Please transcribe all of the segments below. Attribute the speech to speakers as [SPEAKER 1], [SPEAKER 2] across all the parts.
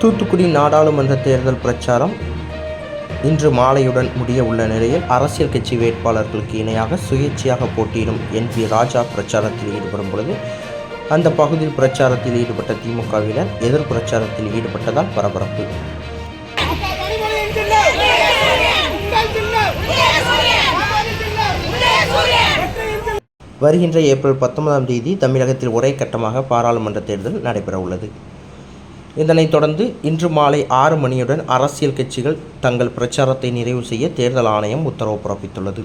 [SPEAKER 1] தூத்துக்குடி நாடாளுமன்ற தேர்தல் பிரச்சாரம் இன்று மாலையுடன் முடிய உள்ள நிலையில் அரசியல் கட்சி வேட்பாளர்களுக்கு இணையாக சுயேட்சையாக போட்டியிடும் என் பி ராஜா பிரச்சாரத்தில் ஈடுபடும் பொழுது அந்த பகுதியில் பிரச்சாரத்தில் ஈடுபட்ட திமுகவினர் எதிர் பிரச்சாரத்தில் ஈடுபட்டதால் பரபரப்பு. வருகின்ற ஏப்ரல் பத்தொன்பதாம் தேதி தமிழகத்தில் ஒரே கட்டமாக பாராளுமன்ற தேர்தல் நடைபெற உள்ளது இதனைத் தொடர்ந்து இன்று மாலை ஆறு மணியுடன் அரசியல் கட்சிகள் தங்கள் பிரச்சாரத்தை நிறைவு செய்ய தேர்தல் ஆணையம் உத்தரவு பிறப்பித்துள்ளது.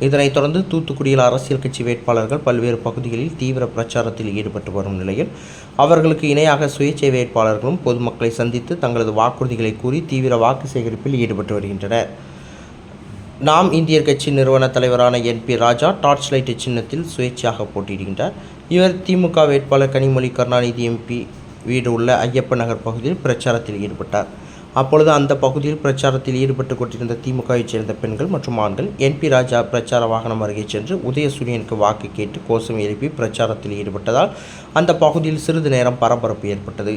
[SPEAKER 1] இதனைத் தொடர்ந்து தூத்துக்குடியில் அரசியல் கட்சி வேட்பாளர்கள் பல்வேறு பகுதிகளில் தீவிர பிரச்சாரத்தில் ஈடுபட்டு வரும் நிலையில் அவர்களுக்கு இணையாக சுயேட்சை வேட்பாளர்களும் பொதுமக்களை சந்தித்து தங்களது வாக்குறுதிகளை கூறி தீவிர வாக்கு சேகரிப்பில் ஈடுபட்டு வருகின்றனர். நாம் இந்தியர் கட்சி நிறுவன தலைவரான N P Raja torch light சின்னத்தில் சுயேட்சையாக போட்டியிடுகின்றார். இவர் திமுக வேட்பாளர் கனிமொழி கருணாநிதி எம்பி வீடு உள்ள ஐயப்ப நகர் பகுதியில் பிரச்சாரத்தில் ஈடுபட்டார். அப்பொழுது அந்த பகுதியில் பிரச்சாரத்தில் ஈடுபட்டு கொண்டிருந்த திமுகவைச் சேர்ந்த பெண்கள் மற்றும் ஆண்கள் என் பி ராஜா பிரச்சார வாகனம் அருகே சென்று உதயசூரியனுக்கு வாக்கு கேட்டு கோஷம் எழுப்பி பிரச்சாரத்தில் ஈடுபட்டதால் அந்த பகுதியில் சிறிது நேரம் பரபரப்பு ஏற்பட்டது.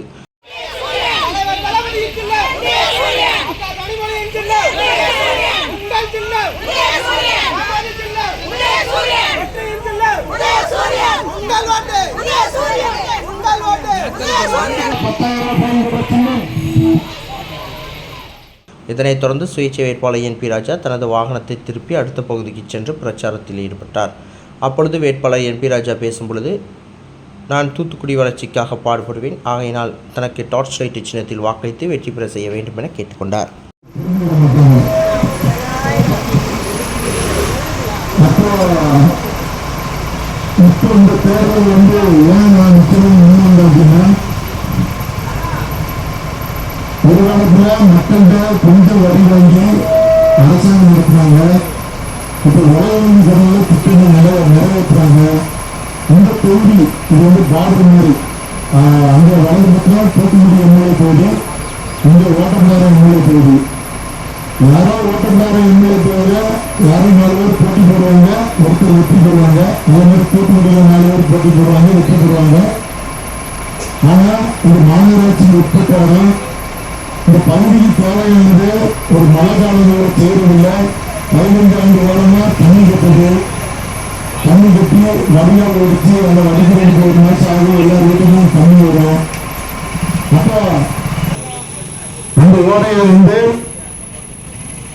[SPEAKER 1] இதனைத் தொடர்ந்து சுயேட்சை வேட்பாளர் என் பி ராஜா தனது வாகனத்தை திருப்பி அடுத்த பகுதிக்கு சென்று பிரச்சாரத்தில் ஈடுபட்டார். அப்பொழுது வேட்பாளர் என் பி ராஜா பேசும்பொழுது நான் தூத்துக்குடி வளர்ச்சிக்காக பாடுபடுவேன். ஆகையினால் தனக்கு டார்ச் லைட் சின்னத்தில் வாக்களித்து வெற்றி பெற செய்ய வேண்டும் என கேட்டுக்கொண்டார்.
[SPEAKER 2] இப்போ இந்த தேர்தல் வந்து ஏன் நான் நிச்சயம் முன்வந்த அப்படின்னா காலத்துல மக்கள்கிட்ட கொஞ்சம் வரி வாங்கி அரசாங்கம் நடத்துனாங்க இப்போ உலகம் சொன்னால திட்டங்கள் நிறைய நிறைவேற்றுறாங்க இந்த தொகுதி இது வந்து பார்டர் மாதிரி ஆஹ் அங்க வலது பக்கம் தூத்துக்குடி எம்எல்ஏ தொகுதி இங்க ஓட்டப்பிள்ளார எம்எல்ஏ தொகுதி யாரோ ஓட்டக்கார எம்எல்ஏ தவிர யாரும் நாலு பேர் போட்டி போடுவாங்க ஒருத்தர் வெற்றி பெறுவாங்க. அதே மாதிரி தூத்துக்குடியில நாலு பேர் போட்டி போடுவாங்க வெற்றி பெறுவாங்க. ஆனால் இந்த மாநகராட்சி உட்பட்டார இந்த பகுதிக்கு தேவையானது ஒரு மழை காலங்களோட தேர்வில்லை பதினைந்து ஆண்டு காலமா தண்ணி கட்டுது. தண்ணி கட்டி வடிகால் ஒடிச்சு அந்த வடிகிறதுக்கு ஒரு மேட்ச் ஆகும் எல்லா வீட்டுக்கும் தண்ணி வரும். அப்போ அந்த ஓடையில வந்து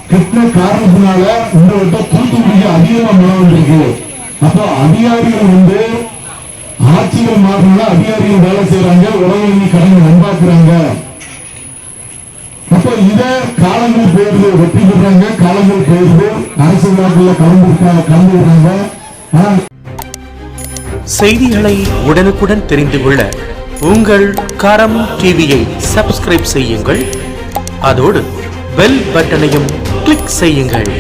[SPEAKER 2] கிருஷ்ண காரணத்தினால இந்த வட்டம் தூத்துக்குடிக்கு அதிகமா மழை வந்திருக்கு. அப்போ அதிகாரிகள் வந்து ஆட்சிகள் மாறணும்னா அதிகாரிகள் வேலை செய்யறாங்க உலக கடனை நம்பாக்குறாங்க. இப்போ இத காலங்கள் போயிருது வெற்றி பெறாங்க காலங்கள் போயிருது அரசு விழாக்கள் கலந்து கலந்துடுறாங்க ஆனா
[SPEAKER 3] செய்திகளை உடனுக்குடன் தெரிந்து கொள்ள உங்கள் கரம் டிவியை சப்ஸ்கிரைப் செய்யுங்கள். அதோடு பெல் பட்டனையும் கிளிக் செய்யுங்கள்.